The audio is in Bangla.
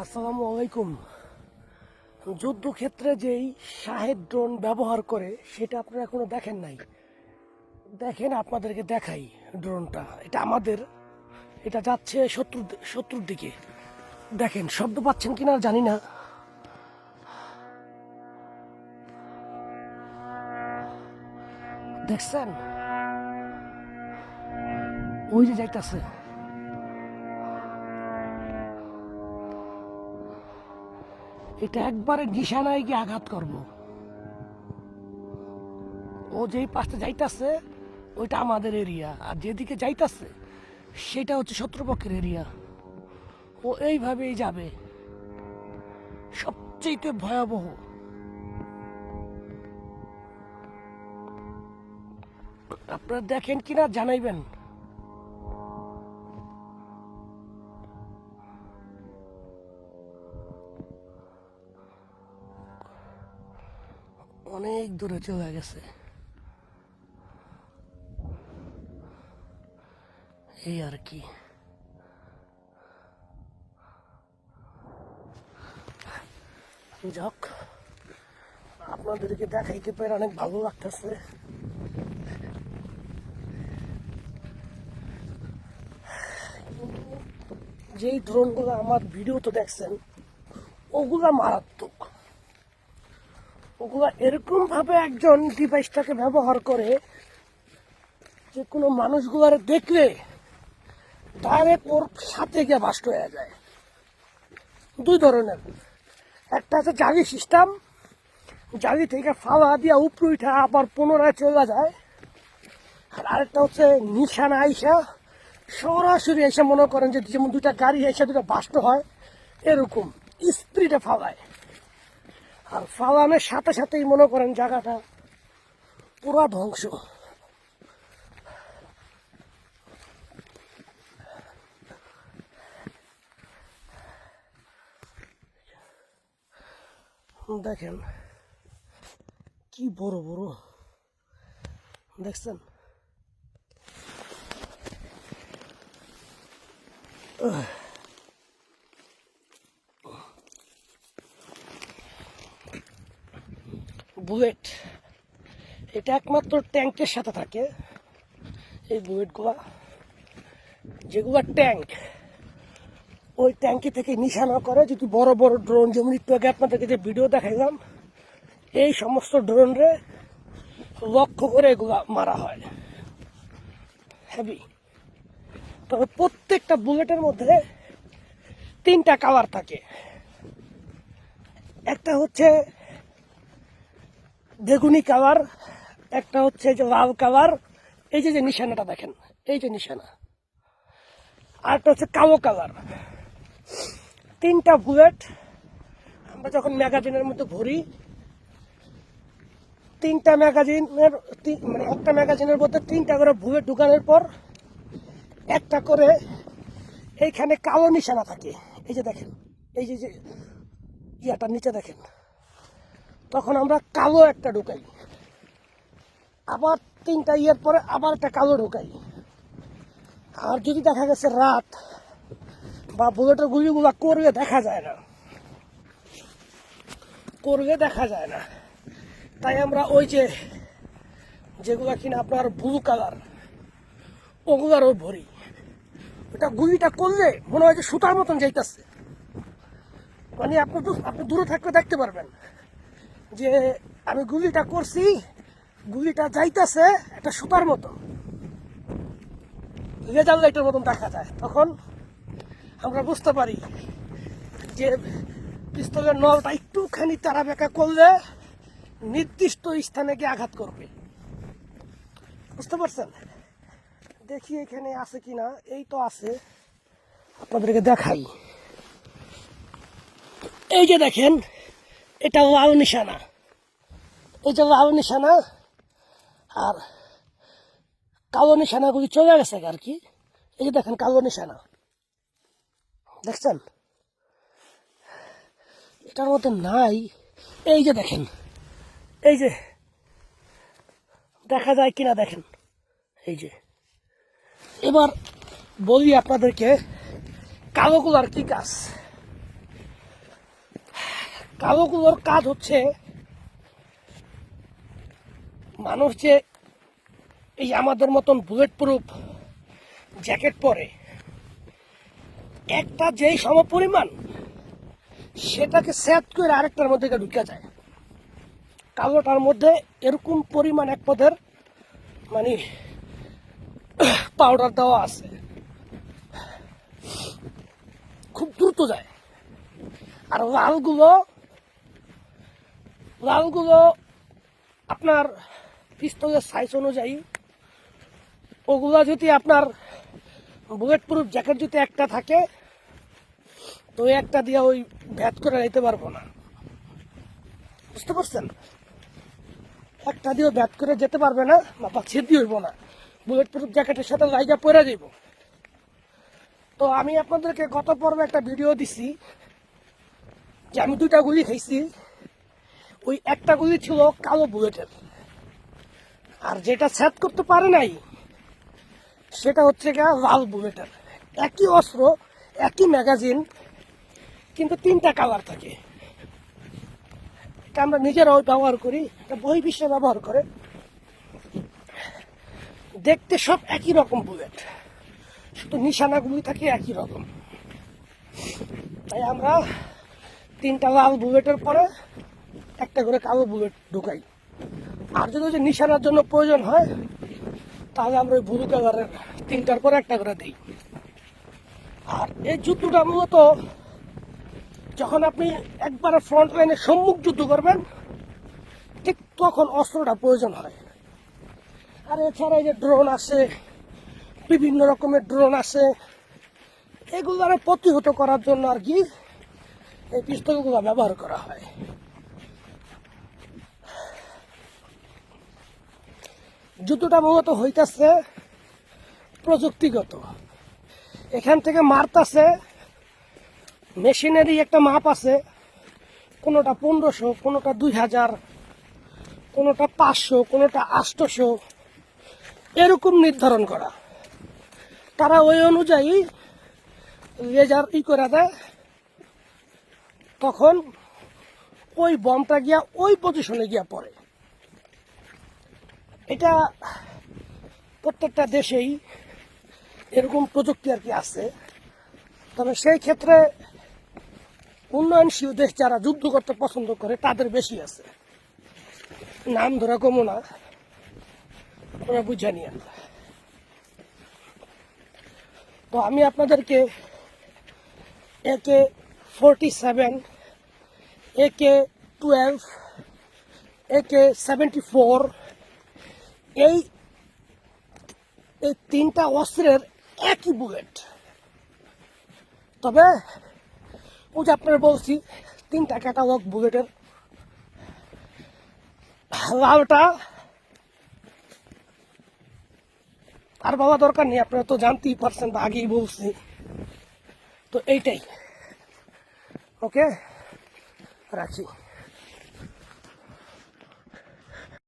আসসালামু আলাইকুম। যুদ্ধক্ষেত্রে যেই শাহেদ ড্রোন ব্যবহার করে, সেটা আপনারা এখনও দেখেন নাই। দেখেন, আপনাদেরকে দেখাই ড্রোনটা। এটা আমাদের, এটা যাচ্ছে শত্রুর শত্রুর দিকে। দেখেন, শব্দ পাচ্ছেন কিনা জানি না। দেখছেন? ওই যে যাইতাছে। এটা একবারে নিশানায় গিয়ে আঘাত করব। ও যেই পাশে যাইতাছে, ওইটা আমাদের এরিয়া। আর যেদিকে যাইতাছে, সেটা হচ্ছে শত্রুপক্ষের এরিয়া। ও এইভাবেই যাবে। সবচেয়ে ভয়াবহ। আপনারা দেখেন কিনা জানাইবেন। অনেক দূরে চলে গেছে। এই আর কি। যাক, আপনাদেরকে দেখাইতে পেরে অনেক ভালো লাগতেছে। যেই ড্রোনগুলো আমার ভিডিও তো দেখছেন, ওগুলা মারাত্মক। ওগুলা এরকম ভাবে একজন ডিভাইসটাকে ব্যবহার করে যে কোনো মানুষগুলার দেখলে ডাইরেক্ট ওর সাথে গিয়ে বাস্ট হয়ে যায়। দুই ধরনের। একটা আছে জালি সিস্টেম জালি থেকে ফালা দিয়া উপরে উঠা আবার পুনরায় চলে যায়। আর আরেকটা হচ্ছে নিশানা আইসা সরাসরি এসে মনে করেন যে যেমন দুটা গাড়ি এসে দুটা বাস্ট হয়, এরকম স্পিডে ফালায়। আর ফালানোর সাথে সাথেই মনে করেন জায়গাটা পুরা ধ্বংস। দেখেন কি বড় বড়। দেখছেন? বুলেট এটা একমাত্র ট্যাঙ্কের সাথে থাকে, এই বুলেটগুলা যেগুলা ট্যাঙ্ক, ওই ট্যাঙ্কি থেকে নিশানা করে যদি বড় বড় ড্রোন, যেমন একটু আগে আপনাদেরকে যে ভিডিও দেখাইলাম, এই সমস্ত ড্রোনরে লক্ষ্য করে এগুলা মারা হয়। হেভি তবে প্রত্যেকটা বুলেটের মধ্যে তিনটা কালার থাকে। একটা হচ্ছে বেগুনি কালার, একটা হচ্ছে যে লাল কালার। এই যে যে নিশানাটা দেখেন, এই যে নিশানা। আর একটা হচ্ছে কালো কালার। তিনটা বুলেট আমরা যখন ম্যাগাজিনের মধ্যে ভরি, তিনটা ম্যাগাজিনের মানে একটা ম্যাগাজিনের মধ্যে তিনটা করে বুলেট ঢুকানোর পর একটা করে এইখানে কালো নিশানা থাকে। এই যে দেখেন, এই যে যে ইয়াটার নিচে দেখেন। তখন আমরা কালো একটা ঢুকাই। আবার তিনটা ইয়ের পরে আবার একটা কালো ঢুকাই। আর যদি দেখা গেছে রাত বা বুলেটের গুলিগুলা করবে, দেখা যায় না। করবে, দেখা যায় না। তাই আমরা ওই যে যেগুলা কিনা আপনার ব্লু কালার ওগুলারও ভরি। ওটা গুলিটা করলে মনে হয় যে সুতার মতন যাইতেছে। মানে আপনি আপনি দূরে থাকলে দেখতে পারবেন। যে আমি গুলিটা করছি, গুলিটা যাইতেছে একটা সুতার মতো। লেজার লাইটের মতন দেখা যায়। তখন আমরা বুঝতে পারি যে পিস্তলের নলটা একটুখানি তারা বেঁকা করলে নির্দিষ্ট স্থানে গিয়ে আঘাত করবে। বুঝতে পারছেন? দেখি এখানে আছে কিনা। এই তো আছে। আপনাদেরকে দেখাই। এই যে দেখেন এটা লাল নিশানা। এই যে লাল নিশানা, আর কালো নিশানাগুলি চলে গেছে আর কি। এই যে দেখেন কালো নিশানা। দেখছেন? এটার মধ্যে নাই। এই যে দেখেন, এই যে দেখা যায় কিনা দেখেন। এই যে। এবার বলি আপনাদেরকে, কালোগুলার কি কাজ কালোগুলোর কাজ হচ্ছে মানুষ যে এই আমাদের মতন বুলেট প্রুফ জ্যাকেট পরে, একটা যেই সমপরিমাণ, সেটাকে সেট করে আরেকটার মধ্যে ঢুকে যায়। কালোটার মধ্যে এরকম পরিমাণ এক পদের মানে পাউডার দেওয়া আছে। খুব দ্রুত যায়। আর লালগুলো লালগুলো আপনার পিস্তলের সাইজ অনুযায়ী, ওগুলো যদি আপনার বুলেট প্রুফ জ্যাকেট যদি একটা থাকে, তো একটা দিয়ে ওই ভ্যাট করে নিতে পারব না। বুঝতে পারছেন? একটা দিয়েও ব্যাট করে যেতে পারবে না, বা ছেদি হইব না। বুলেট প্রুফ জ্যাকেটের সাথে লাইগা পরে যাইব। তো আমি আপনাদেরকে গত পর্বে একটা ভিডিও দিছি, যে আমি দুইটা গুলি খাইছি। ওই একটা গুলি ছিল কালো বুলেটের। আর যেটা সেট করতে পারে নাই, সেটা হচ্ছে গা লাল বুলেটের। একই অস্ত্র, একই ম্যাগাজিন, কিন্তু তিনটা কালার থাকে। এটা আমরা নিজেরাও ব্যবহার করি, এটা বিশ্বে ব্যবহার করে। দেখতে সব একই রকম বুলেট। শুধু নিশানাগুলি থাকে একই রকম। তাই আমরা তিনটা লাল বুলেটের পরে একটা করে কালো বুলেট ঢুকাই। আর যদি যে নিশানার জন্য প্রয়োজন হয়, তাহলে আমরা ওই ব্লু কালারের তিনটার পর একটা করে দিই। আর এই যুদ্ধটা মূলত যখন আপনি একবারে ফ্রন্ট লাইনে সম্মুখ যুদ্ধ করবেন, ঠিক তখন অস্ত্রটা প্রয়োজন হয়। আর এছাড়া এই যে ড্রোন আছে, বিভিন্ন রকমের ড্রোন আছে এগুলো প্রতিহত করার জন্য আর কি এই পিস্তলগুলো ব্যবহার করা হয়। যুদ্ধটা মূলত হইতাছে, প্রযুক্তিগত। এখান থেকে মারতাছে মেশিনারি একটা মাপ আছে, কোনোটা পনেরোশো, কোনোটা দুই হাজার কোনোটা পাঁচশো, কোনোটা আটশোশো এরকম নির্ধারণ করা। তারা ওই অনুযায়ী লেজার ই করে দেয়, তখন ওই বমটা গিয়া ওই পজিশনে গিয়া পড়ে। এটা প্রত্যেকটা দেশেই এরকম প্রযুক্তি আর কি আছে। তবে সেই ক্ষেত্রে উন্নয়নশীল দেশ যারা যুদ্ধ করতে পছন্দ করে, তাদের বেশি আছে। নাম ধরা কমো না। ওরা বুঝে নিয়েন। তো আমি আপনাদেরকে AK forty seven, AK twelve, AK seventy four এই এই তিনটা অস্ত্রের একই বুলেট। তবে, ওই যে আপনার বলছি, তিনটা ক্যাটালগ বুলেটের লালটা আর বাবা দরকার নেই, আপনারা তো জানতেই পারছেন বা আগেই বলছি। তো এইটাই। ওকে রাখি।